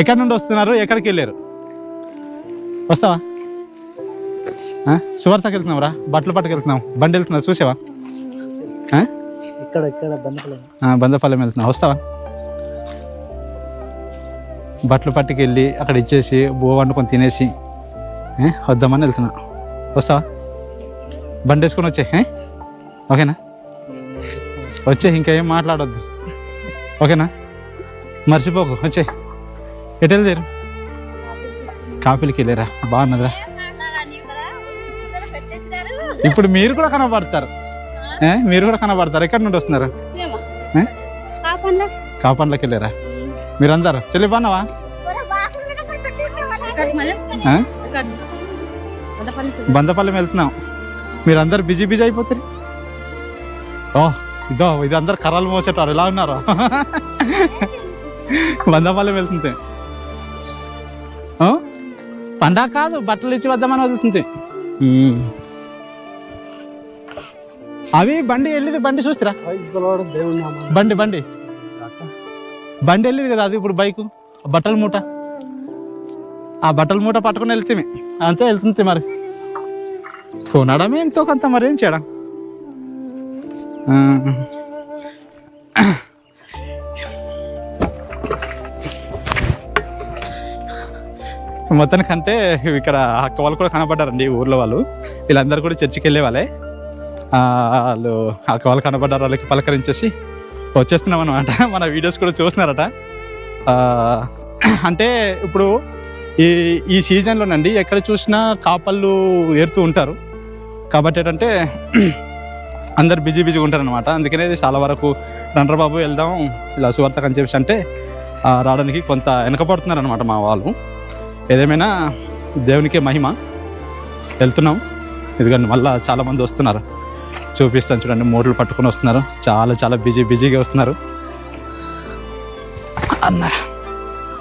ఎక్కడి నుండి వస్తున్నారు? ఎక్కడికి వెళ్ళారు? వస్తావా? సువార్తకి వెళ్తున్నాం రా. బట్టలు పట్టుకు వెళ్తున్నాం బండి వెళ్తున్నా చూసావా? బందపాలెం వెళ్తున్నాం వస్తావా? బట్టలు పట్టుకు వెళ్ళి అక్కడ ఇచ్చేసి బువ్వ వండుకొని తినేసి? వద్దామని వెళ్తున్నా. వస్తావా? బండి వేసుకొని వచ్చే? ఓకేనా? వచ్చే ఇంకా ఏం మాట్లాడొద్దు. ఓకేనా? మర్చిపోకు. వచ్చే. ఎటు వెళ్తారు కాపీలకి వెళ్ళారా బాగున్నదా ఇప్పుడు మీరు కూడా కనబడతారు. ఏ? మీరు కూడా కనబడతారు? ఎక్కడి నుండి వస్తున్నారు? ఏ? వెళ్ళారా మీరందరు? చెల్లి బాగున్నావా? బందపల్లి వెళ్తున్నాం. మీరందరూ బిజీ బిజీ అయిపోతారు. ఓ ఇదో ఇది అందరు కర్రలు మోసేటారు. ఎలా ఉన్నారు? బందపల్లి వెళ్తుంటే. పండగ కాదు బట్టలు ఇచ్చి వద్దామని వదులుతుంది. అవి బండి వెళ్ళింది బండి చూస్తారా? బండి బండి. బండి వెళ్ళింది కదా అది ఇప్పుడు బైకు బట్టల మూట. ఆ బట్టల మూట పట్టుకుని వెళ్తే అంతే వెళ్తుంది మరి. కొనడమే ఎంతో కొంత మరి ఏం చేయడం? మొత్తానికి అంటే ఇక్కడ అక్క వాళ్ళు కూడా కనపడ్డారండి ఊర్లో వాళ్ళు. వీళ్ళందరూ కూడా చర్చికి వెళ్ళే వాళ్ళే. వాళ్ళు అక్క వాళ్ళు కనపడ్డారు వాళ్ళకి పలకరించేసి వచ్చేస్తున్నాం అనమాట మన వీడియోస్ కూడా చూస్తున్నారట. అంటే ఇప్పుడు ఈ ఈ సీజన్లోనండి ఎక్కడ చూసినా కాపళ్ళు ఏరుతూ ఉంటారు. కాబట్టి ఏంటంటే అందరు బిజీ బిజీగా ఉంటారనమాట అందుకనే చాలా వరకు రండ్రబాబు వెళ్దాం ఇలా సువార్త అని చెప్పేసి అంటే రావడానికి కొంత వెనకపడుతున్నారనమాట మా వాళ్ళు. ఏదేమైనా దేవునికే మహిమ. వెళ్తున్నాం. ఎందుకంటే మళ్ళీ చాలామంది వస్తున్నారు. చూపిస్తాను చూడండి మోటార్లు పట్టుకొని వస్తున్నారు. చాలా చాలా బిజీ బిజీగా వస్తున్నారు. అన్న.